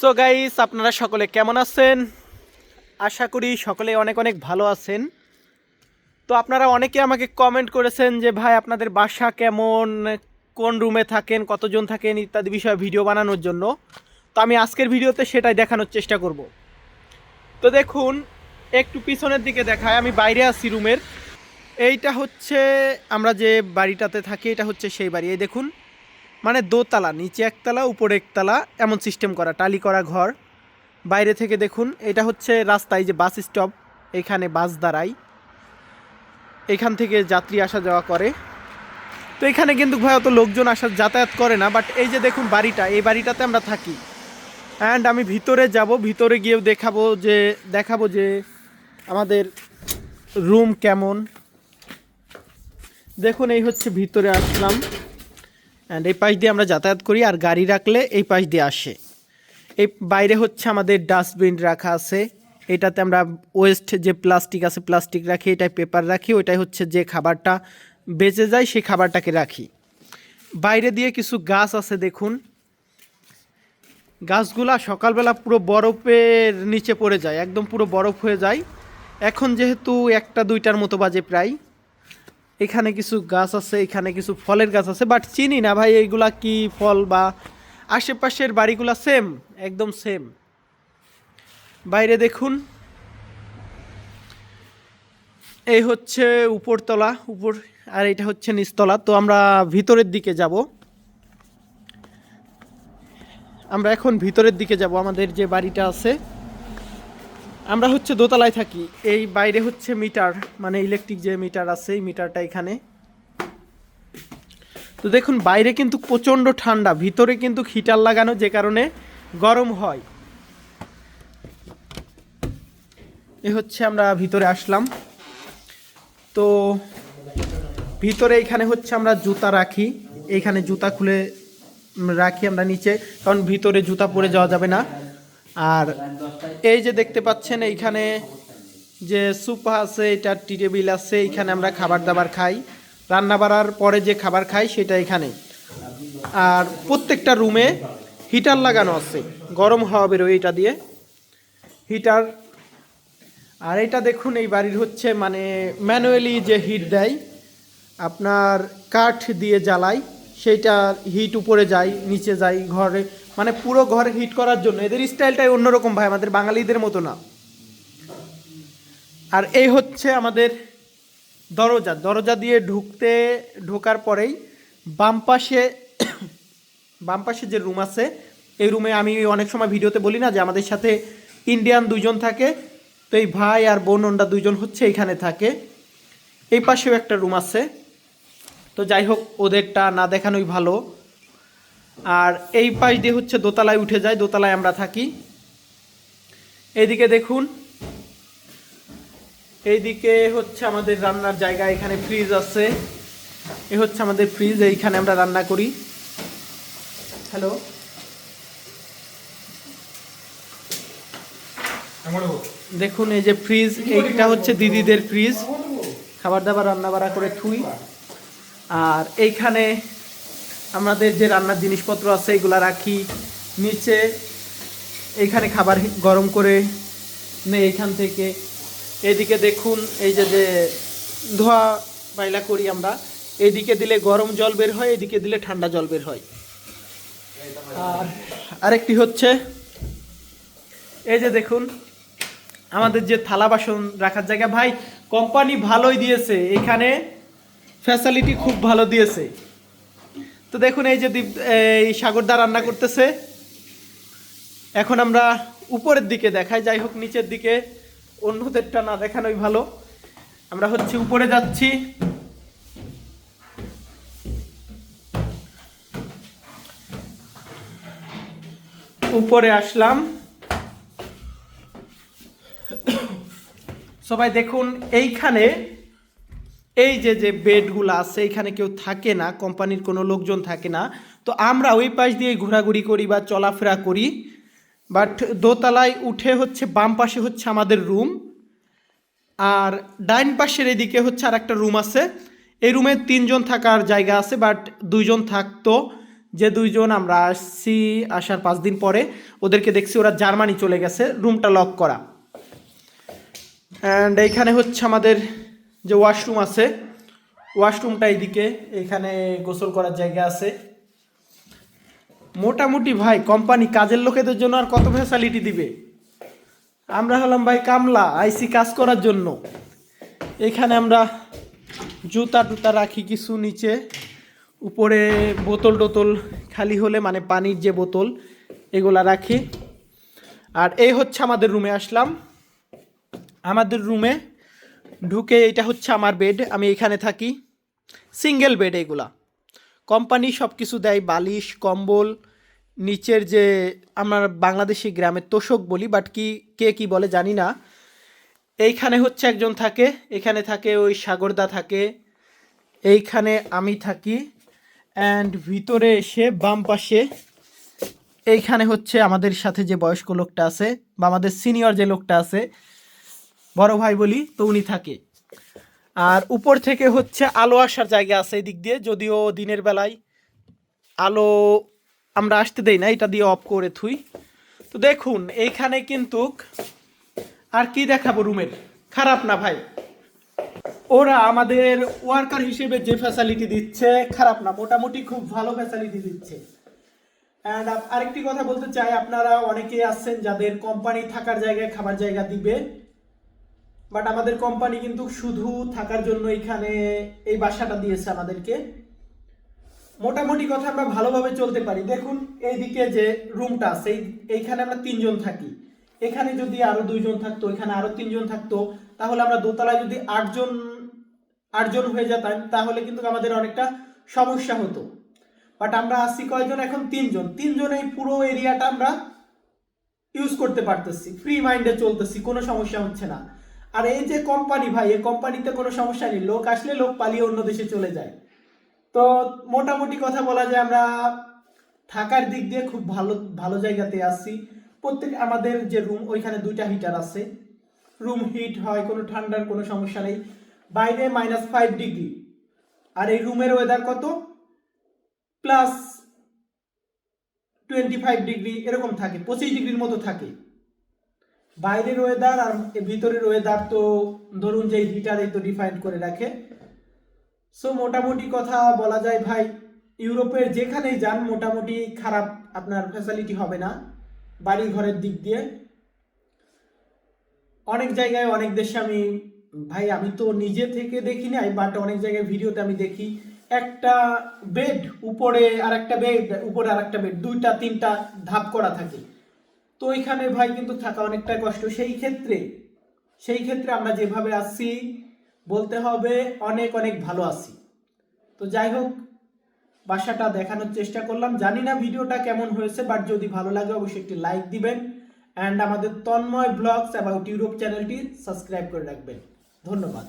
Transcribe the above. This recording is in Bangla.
সো গাইস আপনারা সকলে কেমন আছেন? আশা করি সকলে অনেক অনেক ভালো আছেন। তো আপনারা অনেকে আমাকে কমেন্ট করেছেন যে, ভাই, আপনাদের বাসা কেমন? কোন রুমে থাকেন? কতজন থাকেন? ইত্যাদি বিষয়ে ভিডিও বানানোর জন্য। তো আমি আজকের ভিডিওতে সেটাই দেখানোর চেষ্টা করব। তো দেখুন, একটু পিছনের দিকে দেখায়, আমি বাইরে আছি রুমের এইটা হচ্ছে, আমরা যে বাড়িটাতে থাকি, এটা হচ্ছে সেই বাড়ি। এই দেখুন মানে দোতলা, নিচে একতলা, উপরে একতলা, এমন সিস্টেম করা, টালি করা ঘর। বাইরে থেকে দেখুন, এটা হচ্ছে রাস্তায় যে বাস স্টপ এখানে বাস দাঁড়ায়। এখান থেকে যাত্রী আসা যাওয়া করে। তো এখানে কিন্তু ভাই অত লোকজন আসা যাতায়াত করে না বাট এই যে দেখুন বাড়িটা, এই বাড়িটাতে আমরা থাকি। অ্যান্ড আমি ভিতরে যাব, ভিতরে গিয়েও দেখাবো যে দেখাবো যে আমাদের রুম কেমন। দেখুন, এই হচ্ছে ভিতরে আসলাম। অ্যান্ড এই পাশ দিয়ে আমরা যাতায়াত করি আর গাড়ি রাখলে এই পাশ দিয়ে আসে। এই বাইরে হচ্ছে আমাদের ডাস্টবিন রাখা আছে। এটাতে আমরা ওয়েস্ট যে প্লাস্টিক আছে প্লাস্টিক রাখি এটাই পেপার রাখি, ওইটাই হচ্ছে যে খাবারটা বেঁচে যায়, সেই খাবারটাকে রাখি। বাইরে দিয়ে কিছু গাছ আছে দেখুন। গাছগুলা সকালবেলা পুরো বরফের নিচে পড়ে যায়, একদম পুরো বরফ হয়ে যায়। এখন যেহেতু একটা দুইটার মতো বাজে প্রায়। এখানে কিছু গাছ আছে, এখানে কিছু ফলের গাছ আছে বাট চিনি না ভাই এইগুলা কি ফল বা আশেপাশের বাড়িগুলা সেম একদম সেম বাইরে দেখুন। এই হচ্ছে উপরতলা, উপর, আর এটা হচ্ছে নিচতলা। তো আমরা ভিতরের দিকে যাব। আমরা এখন ভিতরের দিকে যাব, আমাদের যে বাড়িটা আছে। আমরা হচ্ছে দোতলায় থাকি। এই বাইরে হচ্ছে মিটার মানে ইলেকট্রিক যে মিটার আছে, এই মিটারটা এখানে। তো দেখুন, বাইরে কিন্তু প্রচণ্ড ঠান্ডা, ভিতরে কিন্তু হিটার লাগানো যে কারণে গরম হয়। এ হচ্ছে আমরা ভিতরে আসলাম। তো ভিতরে এখানে হচ্ছে আমরা জুতা রাখি। এইখানে জুতা খুলে রাখি আমরা নিচে, কারণ ভিতরে জুতা পরে যাওয়া যাবে না। আর এই যে দেখতে পাচ্ছেন, এইখানে যে সুপা আছে, এটা টি টেবিল আছে, এইখানে আমরা খাবার দাবার খাই। রান্না বাড়ার পরে যে খাবার খাই, সেটা এখানে। আর প্রত্যেকটা রুমে হিটার লাগানো আছে। গরম হাওয়া বেরোয় এটা দিয়ে। হিটার আর এটা দেখুন, এই বাড়ির হচ্ছে মানে ম্যানুয়ালি যে হিট দেয়, আপনার কাঠ দিয়ে জ্বালাই, সেইটা হিট উপরে যায়, নিচে যায়, ঘরে মানে পুরো ঘর হিট করার জন্য। এদের স্টাইলটাই অন্যরকম ভাই, আমাদের বাঙালিদের মতো না। আর এই হচ্ছে আমাদের দরজা। দরজা দিয়ে ঢুকতে, ঢোকার পরেই বাম পাশে বাম পাশে যে রুম আছে, এই রুমে আমি অনেক সময় ভিডিওতে বলি না যে আমাদের সাথে ইন্ডিয়ান দুজন থাকে, তো এই ভাই আর বোন ওনরা দুজন হচ্ছে এখানে থাকে। এই পাশেও একটা রুম আছে। তো যাই হোক, ওদেরটা না দেখানোই ভালো। আর এই পাশ দিয়ে হচ্ছে দোতলায় উঠে যায় দোতলায় আমরা থাকি। এইদিকে দেখুন এইদিকে হচ্ছে আমাদের রান্নার জায়গা এখানে ফ্রিজ আছে। এ হচ্ছে আমাদের ফ্রিজ এইখানে আমরা রান্না করি। হ্যালো দেখুন এই যে ফ্রিজ এইটা হচ্ছে দিদিদের ফ্রিজ খাবার দাবার রান্না বাড়া করে থুই। আর এইখানে আমাদের যে রান্নার জিনিসপত্র আছে, এগুলা রাখি, নিচে এইখানে খাবার গরম করে নে এখান থেকে। এদিকে দেখুন, এই যে যে ধোয়া বাইলা করি আমরা, এদিকে দিলে গরম জল বের হয়, এদিকে দিলে ঠান্ডা জল বের হয়। আর আরেকটি হচ্ছে, এই যে দেখুন, আমাদের যে থালা বাসন রাখার জায়গা, ভাই কোম্পানি ভালোই দিয়েছে। এখানে ফ্যাসিলিটি খুব ভালো দিয়েছে। তো দেখুন এই যে দীপ, এই সাগরদা রান্না করতেছে। এখন আমরা উপরের দিকে দেখাই, যাই হোক নিচের দিকে, অন্যদেরটা না দেখানোই ভালো। আমরা হচ্ছে উপরে যাচ্ছি। উপরে আসলাম। সবাই দেখুন, এইখানে এই যে যে বেডগুলো আছে, এখানে কেউ থাকে না, কোম্পানির কোনো লোকজন থাকে না, তো আমরা ওই পাশ দিয়ে ঘোরাঘুরি করি বা চলাফেরা করি বাট দোতলায় উঠে হচ্ছে, বাম পাশে হচ্ছে আমাদের রুম আর ডাইন পাশের এদিকে হচ্ছে আর একটা রুম আছে, এই রুমে তিনজন থাকার জায়গা আছে বাট দুইজন থাকতো, যে দুইজন আমরা আসছি, আসার পাঁচ দিন পরে, ওদেরকে দেখছি ওরা জার্মানি চলে গেছে রুমটা লক করা। অ্যান্ড এইখানে হচ্ছে আমাদের যে ওয়াশরুম আছে ওয়াশরুমটা এইদিকে, এখানে গোসল করার জায়গা আছে। মোটামুটি ভাই কোম্পানি কাজের লোকেদের জন্য আর কত ফ্যাসিলিটি দিবে? আমরা হলাম ভাই কামলা, আইসি কাজ করার জন্য। এখানে আমরা জুতা টুতা রাখি কিছু নিচে। উপরে বোতল টোতল খালি হলে মানে পানির যে বোতল, এগুলা রাখি। আর এই হচ্ছে আমাদের রুমে আসলাম। আমাদের রুমে ঢুকে এটা হচ্ছে আমার বেড আমি এখানে থাকি। সিঙ্গেল বেড এগুলা। কোম্পানি সব কিছু দেয়, বালিশ, কম্বল, নিচের যে আমার বাংলাদেশি গ্রামের তোষক বলি বাট কি, কে কি বলে জানি না। এইখানে হচ্ছে একজন থাকে, এখানে থাকে, ওই সাগরদা থাকে, এইখানে আমি থাকি। অ্যান্ড ভিতরে এসে বাম পাশে এইখানে হচ্ছে আমাদের সাথে যে বয়স্ক লোকটা আছে, বা আমাদের সিনিয়র যে লোকটা আছে বড় ভাই বলি, তো উনি থাকে। আর উপর থেকে হচ্ছে আলো আসার জায়গা আছে এদিক দিয়ে, যদিও দিনের বেলায় আলো আমরা আসতে দেই না, এটা দিয়ে অফ করে থুই। তো দেখুন, এইখানে কিন্তু আর কি দেখাবো রুমের? খারাপ না ভাই। ওরা আমাদের ওয়ার্কার হিসেবে যে ফ্যাসিলিটি দিচ্ছে, খারাপ না, মোটামুটি খুব ভালো ফ্যাসিলিটি দিচ্ছে। অ্যান্ড আরেকটি কথা বলতে চাই, আপনারা অনেকেই আসছেন যাদের কোম্পানি থাকার জায়গায়, খাবার জায়গা দিবে। বাট আমাদের কোম্পানি কিন্তু শুধু থাকার জন্য এখানে এই বাসাটা দিয়েছে আমাদেরকে। মোটামুটি কথা আমরা ভালোভাবে চলতে পারি। দেখুন, এইদিকে যে রুমটা আছে এইখানে আমরা তিনজন থাকি। এখানে যদি আরও দুইজন থাকতো, এখানে আরও তিনজন থাকতো, তাহলে আমরা দোতলায় যদি আটজন আটজন হয়ে যেতাম, তাহলে কিন্তু আমাদের অনেকটা সমস্যা হতো। বাট আমরা আসছি কয়জন? এখন তিনজন। তিনজন এই পুরো এরিয়াটা আমরা ইউজ করতে পারতেছি। ফ্রি মাইন্ডে চলতেছি, কোনো সমস্যা হচ্ছে না। আর এই যে কোম্পানি ভাই, এই কোম্পানিতে কোনো সমস্যা নেই। লোক আসলে লোক পালিয়ে অন্য দেশে চলে যায়। তো মোটামুটি কথা বলা যায়, আমরা থাকার দিক দিয়ে খুব ভালো ভালো জায়গাতে আসছি প্রত্যেক, আমাদের যে রুম ওইখানে দুইটা হিটার আছে। রুম হিট হয়, কোনো ঠান্ডার কোনো সমস্যা নেই। বাইরে মাইনাস ফাইভ ডিগ্রি আর এই রুমের ওয়েদার কত? প্লাস টোয়েন্টি ফাইভ ডিগ্রি এরকম থাকে, পঁচিশ ডিগ্রির মতো থাকে। বাইরের ওয়েদার আর ভিতরের ওয়েদার তো ধরুন যে হিটার এই তো ডিফাইন করে রাখে। সো মোটামুটি কথা বলা যায় ভাই, ইউরোপের যেখানেই যান, মোটামুটি খারাপ আপনার ফ্যাসিলিটি হবে না বাড়ি ঘরের দিক দিয়ে। অনেক জায়গায়, অনেক দেশে আমি, ভাই, আমি তো নিজে থেকে দেখি নাই বাট অনেক জায়গায় ভিডিওতে আমি দেখি, একটা বেড উপরে আর একটা বেড উপরে আর একটা বেড দুইটা, তিনটা ধাপ করা থাকে। তো এখানে ভাই কিন্তু থাকা অনেকটা কষ্ট। সেই ক্ষেত্রে সেই ক্ষেত্রে আমরা যেভাবে আসছি, বলতে হবে অনেক অনেক ভালো আছি। তো যাই হোক, বাসাটা দেখানোর চেষ্টা করলাম। জানি না ভিডিওটা কেমন হয়েছে বাট যদি ভালো লাগে অবশ্যই একটি লাইক দিবেন। অ্যান্ড আমাদের তন্ময় ব্লগস অ্যাবাউট ইউরোপ চ্যানেলটি সাবস্ক্রাইব করে রাখবেন। ধন্যবাদ।